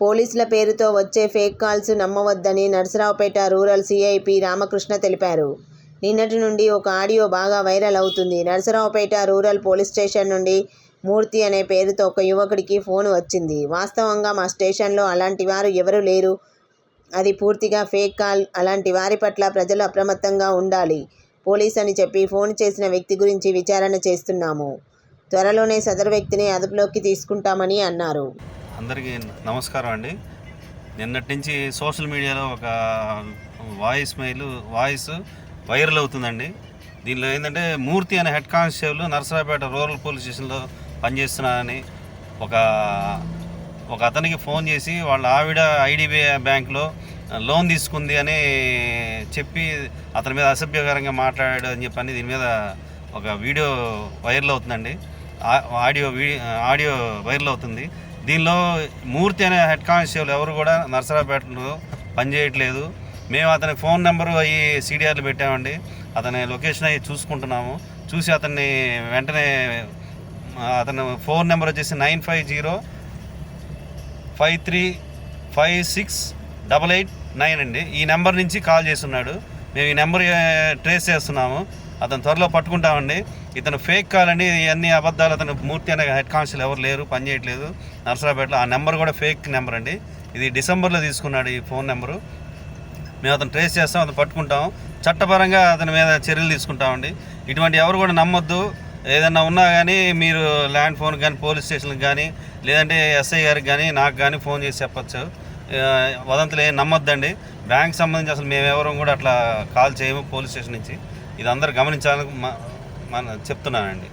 పోలీసుల పేరుతో వచ్చే ఫేక్ కాల్స్ నమ్మవద్దని నర్సరావుపేట రూరల్ సీఐపీ రామకృష్ణ తెలిపారు. నిన్నటి నుండి ఒక ఆడియో బాగా వైరల్ అవుతుంది. నర్సరావుపేట రూరల్ పోలీస్ స్టేషన్ నుండి మూర్తి అనే పేరుతో ఒక యువకుడికి ఫోన్ వచ్చింది. వాస్తవంగా మా స్టేషన్లో అలాంటి వారు ఎవరూ లేరు. అది పూర్తిగా ఫేక్ కాల్. అలాంటి వారి పట్ల ప్రజలు అప్రమత్తంగా ఉండాలి. పోలీస్ అని చెప్పి ఫోన్ చేసిన వ్యక్తి గురించి విచారణ చేస్తున్నాము. త్వరలోనే సదరు వ్యక్తిని అదుపులోకి తీసుకుంటామని అన్నారు. అందరికీ నమస్కారం అండి. నిన్నటి నుంచి సోషల్ మీడియాలో ఒక వాయిస్ మెయిల్ వాయిస్ వైరల్ అవుతుందండి. దీనిలో ఏంటంటే మూర్తి అనే head constable Narasaraopet rural police స్టేషన్లో పనిచేస్తున్నానని ఒక ఒక అతనికి ఫోన్ చేసి వాళ్ళ ఆవిడ ఐడిబిఐ బ్యాంక్లో లోన్ తీసుకుంది అని చెప్పి అతని మీద అసభ్యకరంగా మాట్లాడాడు అని చెప్పని దీని మీద ఒక వీడియో వైరల్ అవుతుందండి. ఆడియో వీడియో ఆడియో వైరల్ అవుతుంది. దీనిలో మూర్తి అనే హెడ్ కానిస్టేబుల్ ఎవరు కూడా నర్సరాపేటలో పనిచేయట్లేదు. మేము అతని ఫోన్ నెంబరు అవి సీడీఆర్లు పెట్టామండి. అతని లొకేషన్ అవి చూసుకుంటున్నాము. చూసి అతన్ని వెంటనే అతని ఫోన్ నెంబర్ వచ్చేసి nine five zero five three five six double eight nine అండి. ఈ నెంబర్ నుంచి కాల్ చేస్తున్నాడు. మేము ఈ నెంబర్ ట్రేస్ చేస్తున్నాము. అతను త్వరలో పట్టుకుంటామండి. ఇతను ఫేక్ కాలండి అన్ని ఇవన్నీ అబద్ధాలు. అతను మూర్తి అనే హెడ్ కాన్స్టల్ ఎవరు లేరు పని చేయట్లేదు. నర్సరాపేటలో ఆ నెంబర్ కూడా ఫేక్ నెంబర్ అండి. ఇది డిసెంబర్లో తీసుకున్నాడు ఈ ఫోన్ నెంబరు. మేము అతను ట్రేస్ చేస్తాం అతను పట్టుకుంటాం. చట్టపరంగా అతని మీద చర్యలు తీసుకుంటామండి. ఇటువంటి ఎవరు కూడా నమ్మొద్దు. ఏదన్నా ఉన్నా కానీ మీరు ల్యాండ్ ఫోన్ కానీ పోలీస్ స్టేషన్కి కానీ లేదంటే ఎస్ఐ గారికి కానీ నాకు కానీ ఫోన్ చేసి చెప్పచ్చు. వదంతులు ఏం నమ్మొద్దండి. బ్యాంక్ సంబంధించి అసలు మేము ఎవరం కూడా అట్లా కాల్ చేయము పోలీస్ స్టేషన్ నుంచి. ఇది అందరు గమనించాలని మా- మన చెప్తున్నానండి.